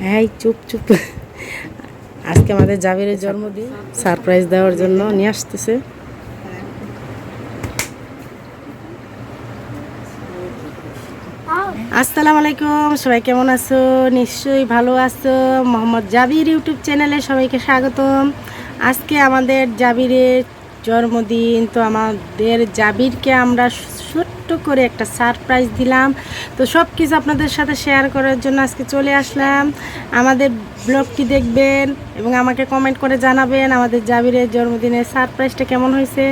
এই চুপ চুপ। আজকে আমাদের জাবিরের জন্মদিন। সারপ্রাইজ দেওয়ার জন্য নিয়ে আসতেছে। আসসালামু আলাইকুম, সবাই কেমন আছো? নিশ্চয়ই ভালো আছো। মোহাম্মদ জাবির ইউটিউব চ্যানেলে সবাইকে স্বাগতম। আজকে আমাদের জাবিরের জন্মদিন, তো আমাদের জাবিরকে আমরা করে একটা সারপ্রাইজ দিলাম। তো সব কিছু আপনাদের সাথে শেয়ার করার জন্য আজকে চলে আসলাম। আমাদের ব্লগটি দেখবেন এবং আমাকে কমেন্ট করে জানাবেন আমাদের জাবিরের জন্মদিনের সারপ্রাইজটা কেমন হয়েছে।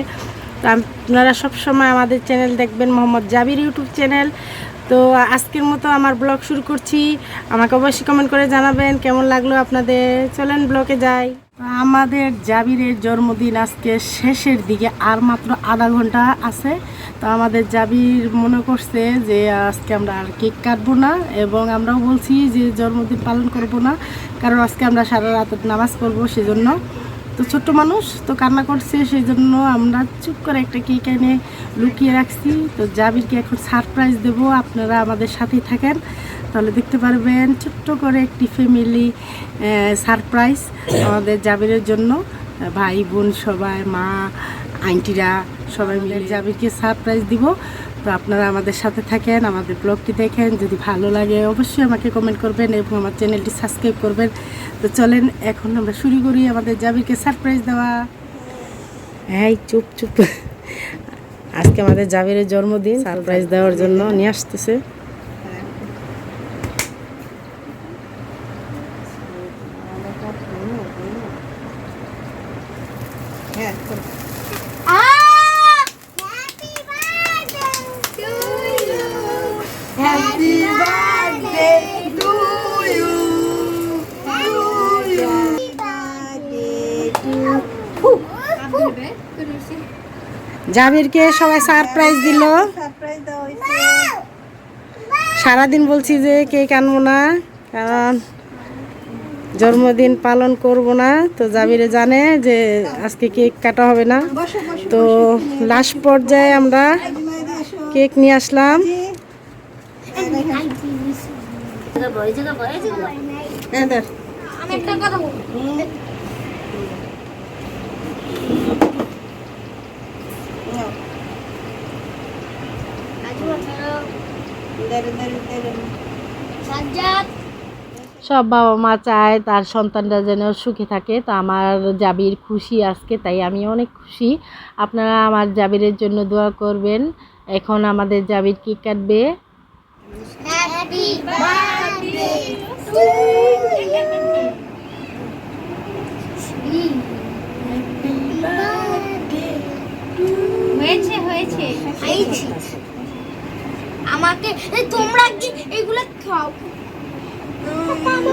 আপনারা সবসময় আমাদের চ্যানেল দেখবেন, মোহাম্মদ জাবির ইউটিউব চ্যানেল তো আজকের মতো আমার ব্লগ শুরু করছি। আমাকে অবশ্যই কমেন্ট করে জানাবেন, কেমন লাগল আপনাদের? চলেন ব্লগে যাই। আমাদের জাবিরের জন্মদিন আজকে শেষের দিকে, আর মাত্র আধা ঘণ্টা আছে। তো আমাদের জাবির মনে করছে যে আজকে আমরা আর কেক কাটবো না এবং আমরাও বলছি যে জন্মদিন পালন করব না, কারণ আজকে আমরা সারা রাত নামাজ পড়ব সেজন্য। তো ছোট্ট মানুষ তো কান্না করছে সেই জন্য আমরা চুপ করে একটা কেক এনে লুকিয়ে রাখছি। তো জাবিরকে এখন সারপ্রাইজ দেব, আপনারা আমাদের সাথেই থাকেন। তাহলে দেখতে পারবেন ছোট্ট করে একটি ফ্যামিলি সারপ্রাইজ আমাদের জাবিরের জন্য। ভাই বোন সবাই, মা আন্টিরা সবাই মিলে জাবিরকে সারপ্রাইজ দিব। তো আপনারা আমাদের সাথে থাকেন আমাদের ব্লগটি দেখেন। যদি ভালো লাগে অবশ্যই আমাকে কমেন্ট করবেন এবং আমার চ্যানেলটি সাবস্ক্রাইব করবেন। তো চলেন এখন আমরা শুরু করি আমাদের জাবিরকে সারপ্রাইজ দেওয়া। হ্যাঁ চুপ চুপ। আজকে আমাদের জাবিরের জন্মদিন সারপ্রাইজ দেওয়ার জন্য নিয়ে আসতেছে। Ah! জাবিরকে সবাই সারপ্রাইজ দিল সারাদিন বলছি যে কেক আনব না কারণ জন্মদিন পালন করব না তো জাবিরে জানে যে আজকে কেক কাটা হবে না তো লাস্ট পর্যায়ে আমরা কেক নিয়ে আসলাম সব বাবা মা চায় তার সন্তানরা যেন সুখে থাকে। তো আমার জাবির খুশি আজকে তাই আমি অনেক খুশি। আপনারা আমার জাবিরের জন্য দোয়া করবেন। এখন আমাদের জাবির কেক কাটবে? হয়েছে। হয়েছে। আমাকে তোমরা কি এগুলো খাও পাপা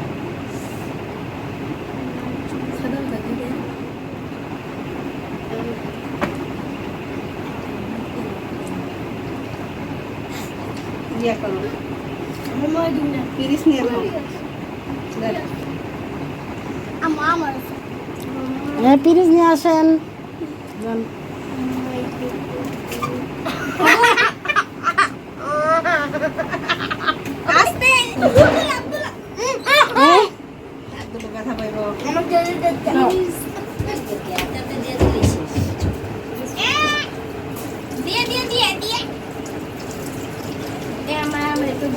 আমার আমার হ্যাঁ পিরিজ নিয়ে আসেন আস্তে আমার জন্য দিয়ে দিয়ে দিয়ে দিয়ে এ আমার আমার একটু দিস না আমার একটু তো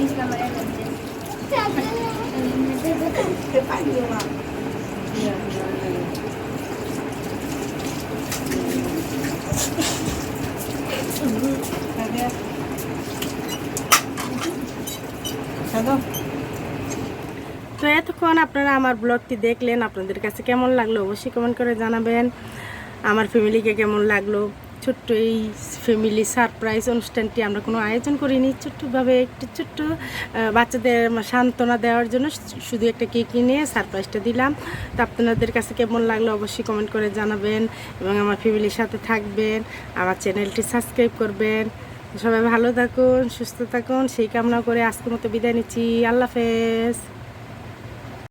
এতক্ষণ আপনারা আমার ব্লগটি দেখলেন, আপনাদের কাছে কেমন লাগল অবশ্যই কমেন্ট করে জানাবেন। আমার ফ্যামিলিকে কেমন লাগল? ছোট্ট এই ফ্যামিলি সারপ্রাইজ অনুষ্ঠানটি আমরা কোনো আয়োজন করিনি। ছোট্টভাবে একটু ছোট্ট বাচ্চাদের সান্ত্বনা দেওয়ার জন্য শুধু একটা কেক কিনে সারপ্রাইজটা দিলাম। তো আপনাদের কাছে কেমন লাগল অবশ্যই কমেন্ট করে জানাবেন এবং আমার ফ্যামিলির সাথে থাকবেন, আমার চ্যানেলটি সাবস্ক্রাইব করবেন। সবাই ভালো থাকুন, সুস্থ থাকুন, সেই কামনা করে আজকের মতো বিদায় নিচ্ছি। আল্লাহ হাফেজ।